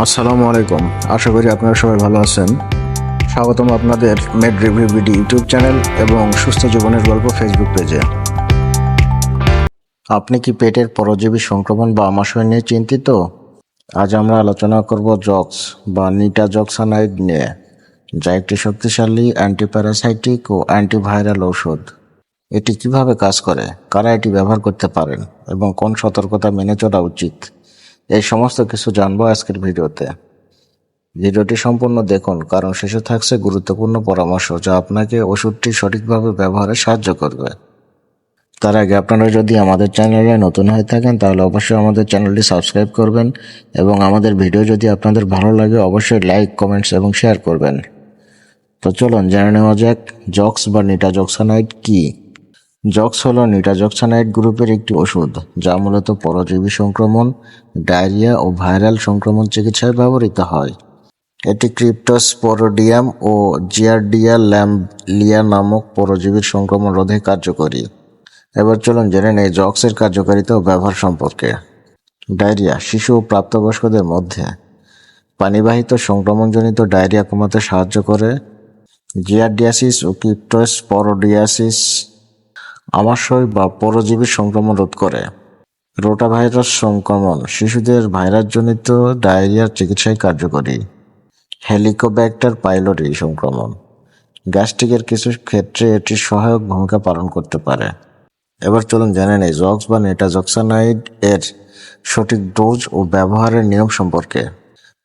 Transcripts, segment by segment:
আসসালামু আলাইকুম। আশা করি আপনারা সবাই ভালো আছেন। স্বাগতম আপনাদের med review BD YouTube channel এবং সুস্থ জীবনের গল্প ফেসবুক পেজে। আপনি কি পেটের পরজীবী সংক্রমণ বা আমাশয় নিয়ে চিন্তিত? আজ আমরা আলোচনা করব জক্স বা নিটাজক্সানাইড নিয়ে, যা একটি শক্তিশালী অ্যান্টিপ্যারাসাইটিক ও অ্যান্টিভাইরাল ঔষধ। এটি কীভাবে কাজ করে, কারা এটি ব্যবহার করতে পারেন এবং কোন সতর্কতা মেনে চলা উচিত? এই সমস্ত কিছু জানব আজকের ভিডিওতে। ভিডিওটি সম্পূর্ণ দেখুন, কারণ শেষে থাকছে গুরুত্বপূর্ণ পরামর্শ, যা আপনাকে ওষুধটি সঠিকভাবে ব্যবহারে সাহায্য করবে। তার আগে আপনারা যদি আমাদের চ্যানেলে নতুন হয়ে থাকেন, তাহলে অবশ্যই আমাদের চ্যানেলটি সাবস্ক্রাইব করবেন এবং আমাদের ভিডিও যদি আপনাদের ভালো লাগে, অবশ্যই লাইক, কমেন্টস এবং শেয়ার করবেন। তো চলুন, জেনে নেওয়া যাক, জক্স বা নিটাজক্সানাইড কি? জক্স হলো নিটাজক্সানাইড গ্রুপের একটি ওষুধ, যা মূলত পরজীবী সংক্রমণ, ডায়রিয়া ও ভাইরাল সংক্রমণ চিকিৎসায় ব্যবহৃত হয়। এটি ক্রিপ্টোস্পোরোডিয়াম ও জিয়ারডিয়া ল্যাম্বলিয়া নামক পরজীবীর সংক্রমণ রোধে কার্যকরী। এবার চলুন জেনে নেই জক্সের কার্যকারিতা ও ব্যবহার সম্পর্কে। ডায়রিয়া, শিশু ও প্রাপ্তবয়স্কদের মধ্যে। পানিবাহিত সংক্রমণজনিত ডায়রিয়া কমাতে সাহায্য করে জিয়ারডিয়াসিস ও ক্রিপ্টোস্পোরোডিয়াসিস। আমাশয় বা পরজীবী সংক্রমণ রোধ করে। রোটা ভাইরাস সংক্রমণ শিশুদের ভাইরাসজনিত ডায়রিয়ার চিকিৎসায় কার্যকরী। হেলিকোব্যাক্টার পাইলোরি সংক্রমণ। গ্যাস্ট্রিকের কিছু ক্ষেত্রে এটি সহায়ক ভূমিকা পালন করতে পারে। এবার চলুন জেনে নেই জক্স বা নেটাজক্সানাইড এর সঠিক ডোজ ও ব্যবহারের নিয়ম সম্পর্কে।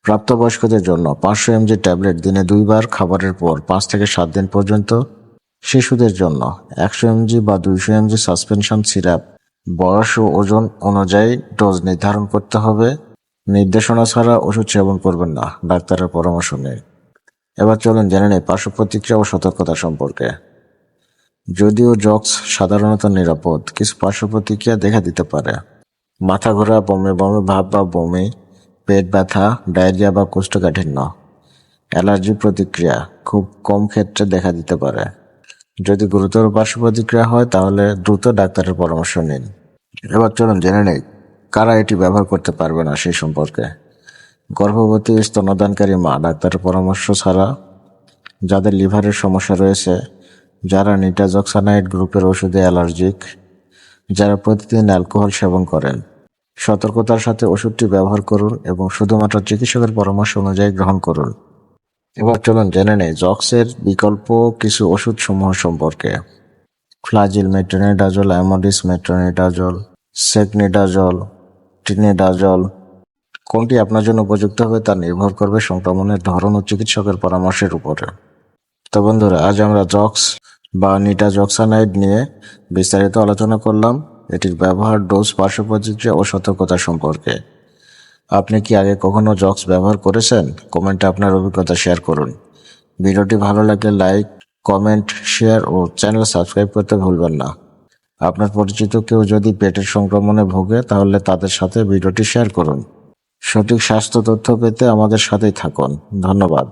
প্রাপ্তবয়স্কদের জন্য পাঁচশো এমজি ট্যাবলেট দিনে দুইবার, খাবারের পর পাঁচ থেকে সাত দিন পর্যন্ত শিশুদের জন্য। একশো এমজি বা দুইশো এমজি সাসপেনশন সিরাপ। বয়স ও ওজন অনুযায়ী ডোজ নির্ধারণ করতে হবে। নির্দেশনা ছাড়া ওষুধ সেবন করবেন না, ডাক্তারের পরামর্শ নেই এবার চলুন জেনে নেই পার্শ্ব প্রতিক্রিয়া ও সতর্কতা সম্পর্কে। যদিও জক্স সাধারণত নিরাপদ, কিছু পার্শ্ব প্রতিক্রিয়া দেখা দিতে পারে। মাথা ঘোরা, বমি বমি, ভাব বা বমি, পেট ব্যথা, ডায়রিয়া বা কোষ্ঠকাঠিন্য। অ্যালার্জি প্রতিক্রিয়া খুব কম ক্ষেত্রে দেখা দিতে পারে। যদি গুরুতর পার্শ্ব প্রতিক্রিয়া হয়, তাহলে দ্রুত ডাক্তারের পরামর্শ নিন। এবার চলুন জেনে নেই, কারা এটি ব্যবহার করতে পারবে না সেই সম্পর্কে। গর্ভবতী স্তনদানকারী মা ডাক্তারের পরামর্শ ছাড়া যাদের লিভারের সমস্যা রয়েছে, যারা নিটাজক্সানাইড গ্রুপের ওষুধে অ্যালার্জিক, যারা প্রতিদিন অ্যালকোহল সেবন করেন, সতর্কতার সাথে ওষুধটি ব্যবহার করুন এবং শুধুমাত্র চিকিৎসকের পরামর্শ অনুযায়ী গ্রহণ করুন। এবার চলুন জেনে নেই জক্সের বিকল্প কিছু ওষুধ সমূহ সম্পর্কে। Flagyl metronidazole Amodis metronidazole secnidazole tinidazole কোনটি আপনার জন্য উপযুক্ত হবে তা নির্ভর করবে সংক্রমণের ধরন ও চিকিৎসকের পরামর্শের উপরে। তো বন্ধুরা, আজ আমরা জক্স বা নিটাজক্সানাইড নিয়ে বিস্তারিত আলোচনা করলাম। এটির ব্যবহার, ডোজ পার্শ্ব প্রতিক্রিয়া ও সতর্কতা সম্পর্কে। আপনি কি আগে কখনো জক্স ব্যবহার করেছেন? কমেন্টে আপনার অভিজ্ঞতা শেয়ার করুন। ভিডিওটি ভালো লাগলে লাইক, কমেন্ট, শেয়ার ও চ্যানেল সাবস্ক্রাইব করতে ভুলবেন না। আপনার পরিচিত কেউ যদি পেটের সংক্রমণে ভোগে, তাহলে তাদের সাথে ভিডিওটি শেয়ার করুন। সঠিক স্বাস্থ্য তথ্য পেতে আমাদের সাথেই থাকুন। ধন্যবাদ।